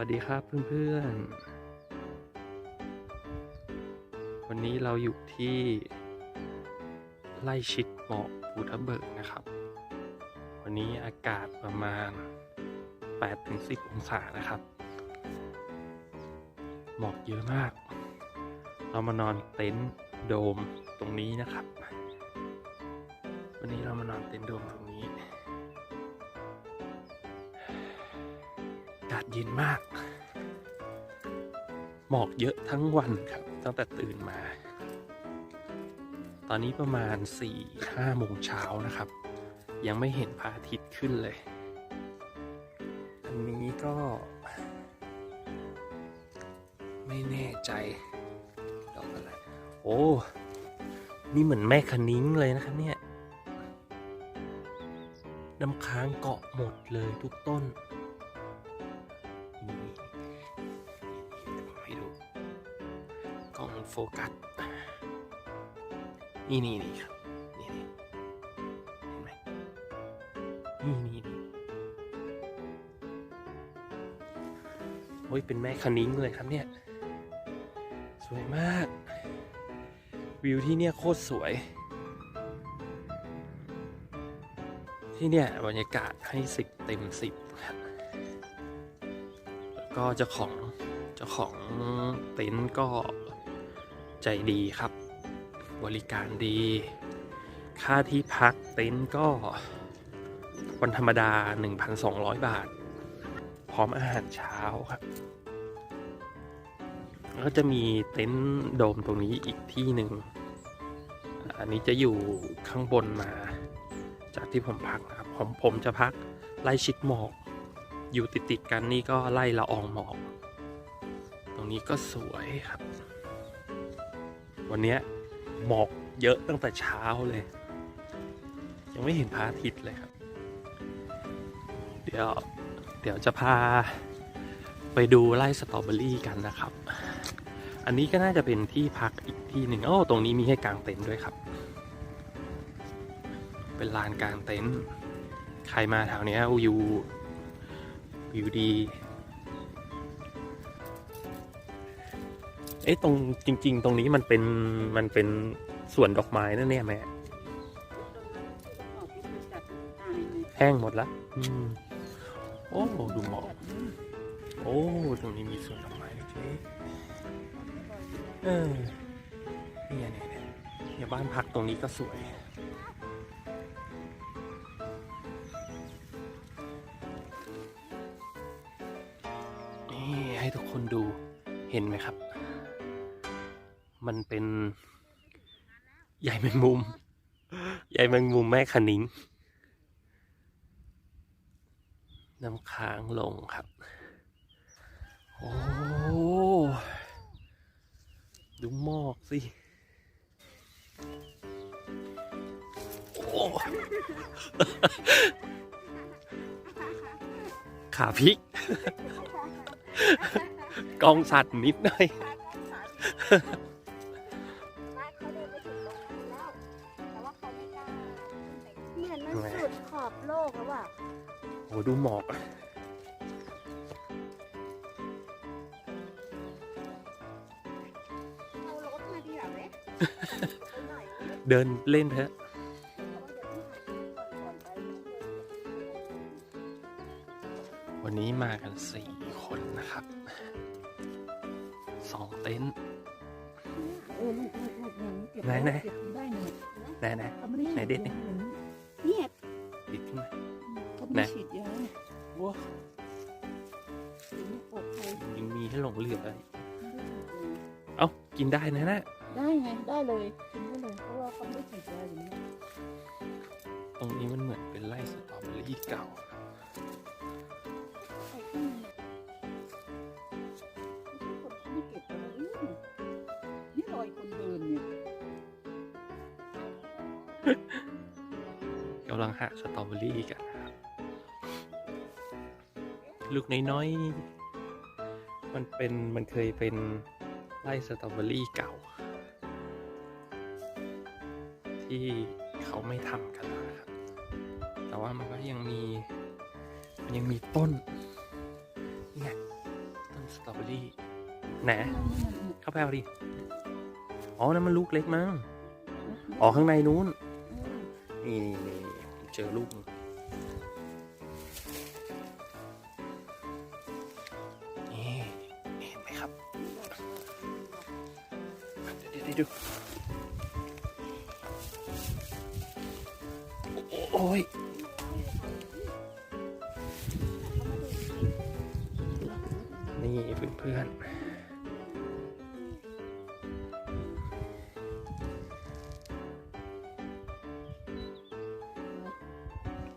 วัสดีครับเพื่อนๆ วันนี้เราอยู่ที่ไล่ชิดหมอกภูทับเบิกนะครับ วันนี้อากาศประมาณ 8-10 องศานะครับ หมอกเยอะมาก เรามานอนเต็นท์โดมตรงนี้นะครับ วันนี้เรามานอนเต็นท์โดมตรงนี้าศเย็นมาก หมอกเยอะทั้งวันครับ ตั้งแต่ตื่นมา ตอนนี้ประมาณ 4-5โมงเช้านะครับ ยังไม่เห็นพระอาทิตย์ขึ้นเลย อันนี้ก็ ไม่แน่ใจดอกอะไร โอ้ นี่เหมือนแม่คณิ้งเลยนะครับเนี่ยน้ำค้างเกาะหมดเลยทุกต้น ฟกัส นี่นี่นี่ครับ นี่นี่เห็นไหมนี่นี่นี่โอ้ย เป็นแม่คณิ้งเลยครับเนี่ย สวยมาก วิวที่เนี่ยโคตรสวย ที่เนี่ยบรรยากาศให้สิบเต็มสิบครับแล้วก็เจ้าของเจ้าของเต็นท์ก็ ใจดีครับ บริการดี ค่าที่พักเต็นท์ก็วันธรรมดา 1,200 บาท พร้อมอาหารเช้าครับ ก็จะมีเต็นท์โดมตรงนี้อีกที่หนึ่ง อันนี้จะอยู่ข้างบนมา จากที่ผมพักนะครับ ผมผมจะพักไล่ชิดหมอก อยู่ติดติดกันนี่ก็ไล่ละอองหมอก ตรงนี้ก็สวยครับ วันนี้หมอกเยอะตั้งแต่เช้าเลย ยังไม่เห็นพระอาทิตย์เลยครับ เดี๋ยวเดี๋ยวจะพาไปดูไร่สตรอเบอรี่กันนะครับ อันนี้ก็น่าจะเป็นที่พักอีกที่หนึ่งโอ้ตรงนี้มีให้กางเต็นท์ด้วยครับ เป็นลานกางเต็นท์ใครมาแถวนี้ยวิววิวดี เอ๊ะตรงจริง ๆ ตรงนี้มันเป็นมันเป็นสวนดอกไม้นั่นเนี่ยแม่แห้งหมดละอืมโอ้ดูหมอกโอ้ตรงนี้มีสวนดอกไม้เล็กๆเออเนี่ยเนี่ยเนี่ยเนี่ยบ้านพักตรงนี้ก็สวย แมงมุมใยแมงมุมแม่คณิ้งน้ำค้างลงครับ โอ้ดูหมอกสิ โอ้ขาพิก กองสัตว์นิดหน่อย อ้ดูหมอกอะเอารถมาดีกว่าไหมไปหน่อยเดินเล่นเถอะวันนี้มากันสี่ กินได้นะนะได้ไงได้เลยกินได้เลยเพราะว่าเขาไม่ได้ฉีดยาอย่างนี้ตรงนี้มันเหมือนเป็นไร่สตรอเบอรี่เก่าไอ้ที่คนเขาไม่เก็บอะไรอืมนี่รอยคนเดินเนี่ยกำลังหักสตรอเบอรี่กันนะครับ ลูกน้อยๆ มันเป็นมันเคยเป็น ไร่สตรอเบอรี่เก่า ที่เขาไม่ทำกันแล้วนะครับ แต่ว่ามันก็ยังมีมันยังมีต้นนี่ไงสตรอเบอรี่ไหนเข้าไปเอาดิ อ๋อนั่นมันลูกเล็กมั้ง อ๋อข้างในนู้น นี่นี่เจอลูกนึง เดี๋ยวเดี๋ยวเดี๋ยวดู โอ้ยนี่เพื่อนๆ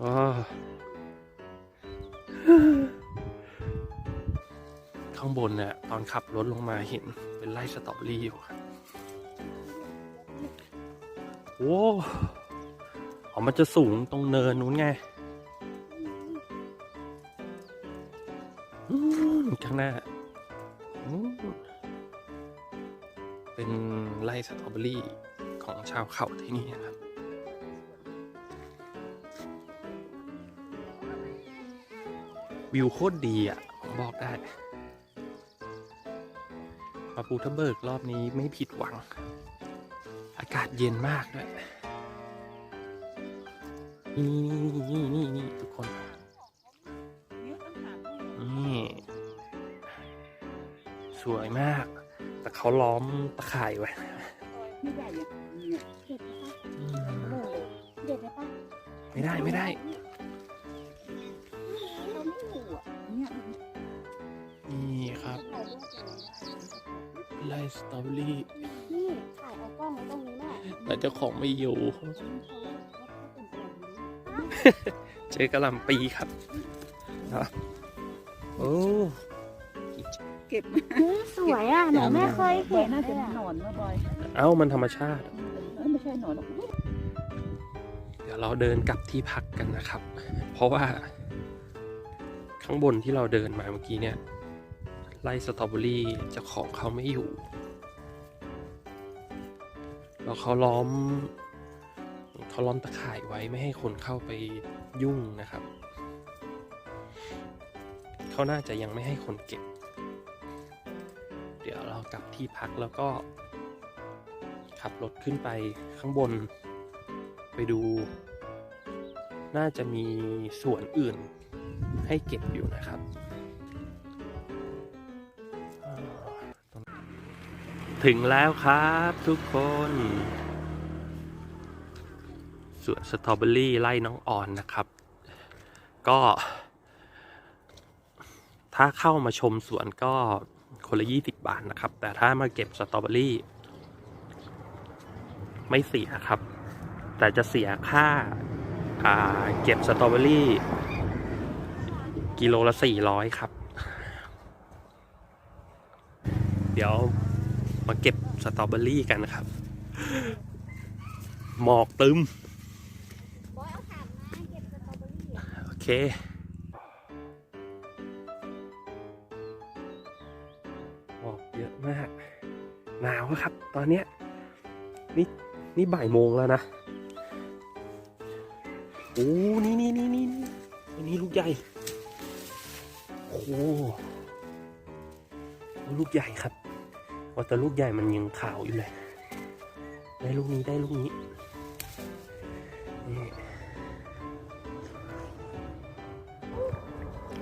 อ๋อข้างบนเนี่ยตอนขับรถลงมาเห็นเป็นไร่สตรอเบอรี่อยู่ครับ อ้อ๋อมันจะสูงตรงเนินนู้นไงข้างหน้า เป็นไร่สตรอเบอรี่ของชาวเขาที่นี่นะครับวิวโคตรดีอะ ผมบอกได้ มาภูทับเบิกรอบนี้ไม่ผิดหวัง อากาศเย็นมากด้วยนี่นี่นี่นี่ทุกคนเนี่ยต้องถามให้นี่ สวยมาก แต่เขาล้อมตะข่ายไว้ไม่ใหญ่อะเด็ดไหมปะเด็ดไหมปะไม่ได้ไม่ได้ไนี่ครับถ่ายรูปเลสตอเบอรี่นี่ถ่ายเอาก ล้องไว้ตรงนี้แม่แต่เจ้าของไม่อยู่เขาเขาเป็นตัวนี้เจอกระหลำปีครับนะโอ้ เก็บเฮ้ยสวยอะหนูไม่เคยบอเห็ยนน่าเลจะยเป็นอะหนอนนะบอยเอ้ามันธรรมชาติเอ้ยไม่ใช่หนอนหรอกเดี๋ยวเราเดินกลับที่พักกันนะครับ เพราะว่าข้างบนที่เราเดินมาเมื่อกี้เนี่ยไล่สตรอเบอรี่เจ้าของเขาไม่อยู่ แล้วเขาล้อมเขาล้อมตะข่ายไว้ไม่ให้คนเข้าไปยุ่งนะครับ เขาน่าจะยังไม่ให้คนเก็บ เดี๋ยวเรากลับที่พักแล้วก็ขับรถขึ้นไปข้างบน ไปดู น่าจะมีส่วนอื่นให้เก็บอยู่นะครับ ถึงแล้วครับทุกคนสวนสตรอเบอรี่ไล่น้องอ่อนนะครับ ก็ ถ้าเข้ามาชมสวนก็คนละ 20 บาทนะครับ แต่ถ้ามาเก็บสตรอเบอรี่ ไม่เสียครับ แต่จะเสียค่าอ่าเก็บสตรอเบอรี่ กิโลละสี่ร้อยครับ เดี๋ยว มาเก็บสตรอเบอรี่กันนะครับ หมอกตึมบอยเอาถามมาเก็บสตรอเบอรี่อะโอเคหมอกเยอะมาก หนาวอะครับ ตอนเนี้ยนี่นี่บ่ายโมงแล้วนะ โอ้ นี่นี่นี่นี่นี่อันนี้ลูกใหญ่ โอ้โหลูกใหญ่ครับ ว่าแต่ลูกใหญ่มันยังขาวอยู่เลย ได้ลูกนี้ได้ลูกนี้นี่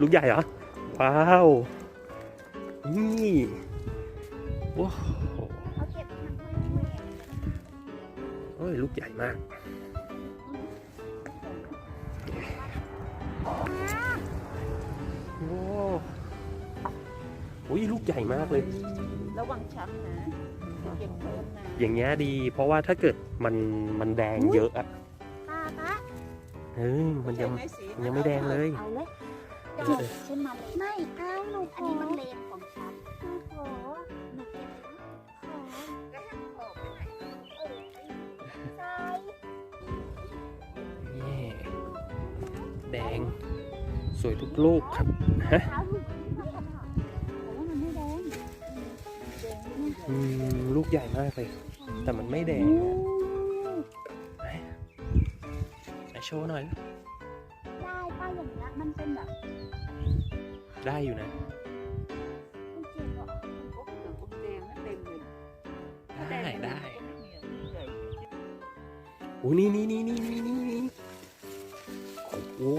ลูกใหญ่เหรอ ว้าว นี่โอ้โหเอาเก็บทางข้างในเอ้ยลูกใหญ่มาก โอ้โหลูกใหญ่มากเลย ระวังช้ำนะเก็บเพิ่มนะอย่างเงี้ยดี เพราะว่าถ้าเกิดมันมันแดงเยอะอะตาตาเฮ้ยมันยังใช่ไหสีมันยังไม่แดงเลย เอาเลยเก็บฉันมาไม่เอาหนูขอันอนี้มันเลนของฉันหนูขอหนูเก็บนะขอก็ให้ขอบไปไหนเออใช่นี่แดงสวยทุกลูกครับฮะ ลูกใหญ่มากเลย แต่มันไม่แดงนะไหนโชว์หน่อย ได้ป้าอย่างเงี้ยมันเป็นแบบได้อยู่นะ ลูกเจี๊ยบอะออมงนั่นเต็มเลยได้ได้โอ้นี่นี่นี่นี่นี่นี่โอ้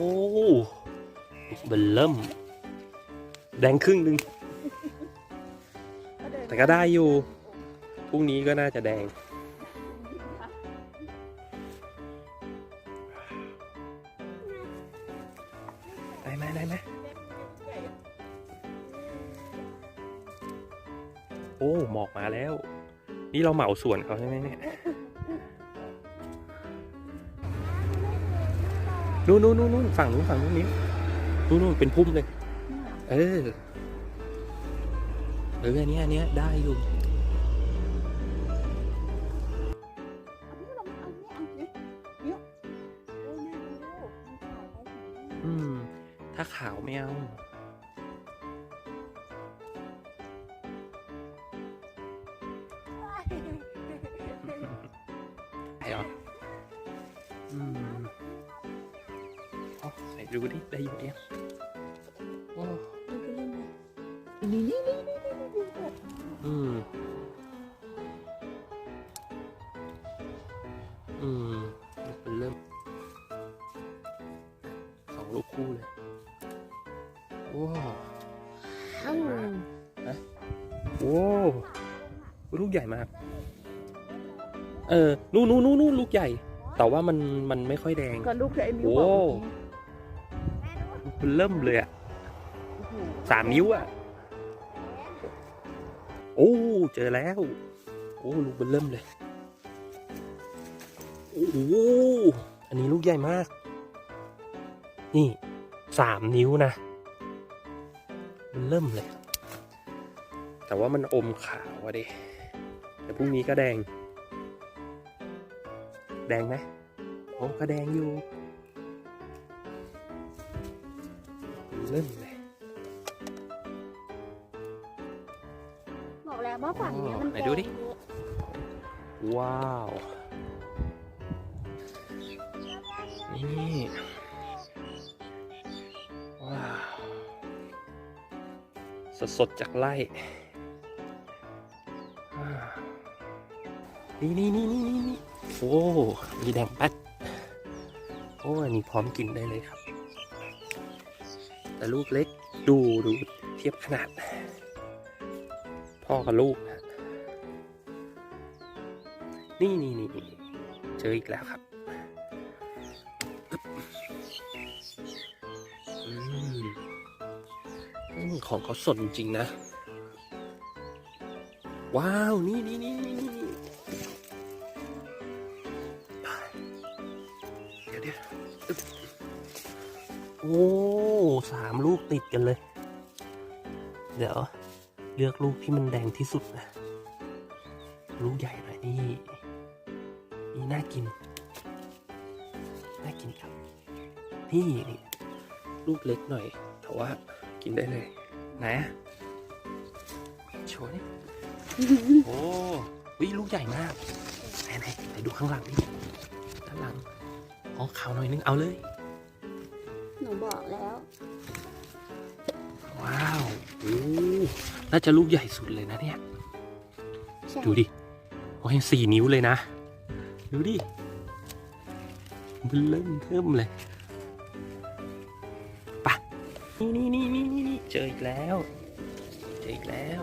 เบลเริ่ม แดงครึ่งหนึ่ง แต่ก็ได้อยู่ พรุ่งนี้ก็น่าจะแดง ได้ไหมได้ไหมโอ้ หมอกมาแล้ว นี่เราเหมาสวนเขาใช่ไหมเนี่ยนู่นนู่นนู่นฝั่งนู้นฝั่งนู้นนิ้วนู่นนู่นเป็นพุ่มเลย เออ เอออันเนี้ยอันเนี้ยได้อยู่อืม ถ้าขาวไม่เอาไอ้เหรออืมโอ้ใส่ดูดิได้อยู่เนี่ยโอ้นี่นี่นี่นี่นี่นี่ อืม อืมเป็นเริ่มสองลูกคู่เลยว้าวโว้วลูกใหญ่มาก เออนู่นนู่นนู่นนู่นลูกใหญ่ แต่ว่ามันมันไม่ค่อยแดงก็ลูกใช้นิ้วโอ้บอกมันเริ่มเลยอะสามนิ้วอะ โอ้เจอแล้ว โอ้ลูกมันเริ่มเลย โอ้อันนี้ลูกใหญ่มาก นี่สามนิ้วนะมันเริ่มเลย แต่ว่ามันอมขาวอะดิแต่พรุ่งนี้ก็แดง แดงไหมโอ้ก็แดงอยู่ เริ่มเลย ฝั่งเนี้ยมันไหนดูดิแงว้าว นี่ว้าว สดสดๆจากไร่อ่านี่นี่นี่นี่นี่โอ้มีแดงแป๊ดโอ้อันนี้พร้อมกินได้เลยครับ แต่ลูกเล็กดูดูเทียบขนาด พ่อกับลูก นี่นี่นี่เจออีกแล้วครับอของเขาสดจริงนะ ว้าวนี่นี่นี่นี่เดี๋ยวเดี๋ยวโอ้สามลูกติดกันเลย เดี๋ยว เลือกลูกที่มันแดงที่สุดนะ ลูกใหญ่หน่อยนี่ นี่น่ากิน น่ากินครับ นี่นี่ลูกเล็กหน่อย แต่ว่ากินได้เลย นะโชว์นี่โอ้วิลูกใหญ่มากไหนไหนไหนดูข้างหลังดิด้านหลังอ๋อขาวหน่อยนึงเอาเลย หนูบอกแล้ว ว้าวโอ้น่าจะลูกใหญ่สุดเลยนะเนี่ยใช่ดูดิโอ้ยสี่นิ้วเลยนะ ดูดิมันเริ่มเทิมเลยไปะนี่นี่นี่นี่นี่นี่เจออีกแล้ว เจออีกแล้ว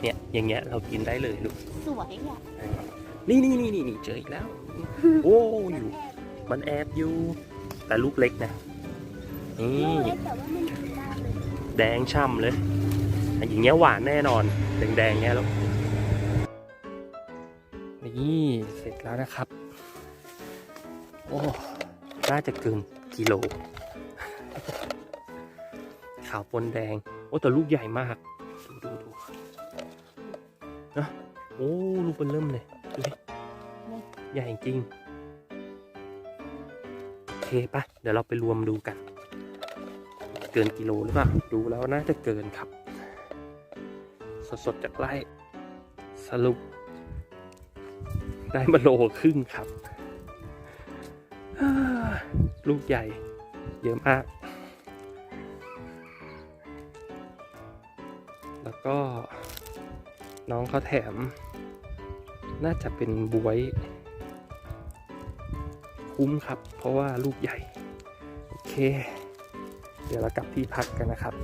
เนี่ยอย่างเงี้ยเรากินได้เลยลูกสวยอะนี่นี่นี่นี่นี่เจออีกแล้ว โอ้อยู่ มันแอบอยู่ แต่ลูกเล็กนะนี่ลูกเล็กแต่ว่ามันกินได้เลยแดงช่ำเลยอันอย่างเงี้ยหวานแน่นอน แดงๆเงี้ยแล้วนี่เสร็จแล้วนะครับ โอ้ น่าจะเกินกิโล ขาวปนแดง โอ้ แต่ลูกใหญ่มาก ดูดูดูนะโอ้ ลูกเป็นเริ่มเลย ดูดิ ใหญ่จริง โอเคปะเดี๋ยวเราไปรวมดูกัน เกินกิโลหรือเปล่า ดูแล้วน่าจะเกินครับ สดๆจากไร่ สรุปได้มาโลครึ่งครับ ลูกใหญ่ เยอะมาก แล้วก็น้องเขาแถม น่าจะเป็นบวย คุ้มครับ เพราะว่าลูกใหญ่ โอเค เดี๋ยวเรากลับที่พักกันนะครับ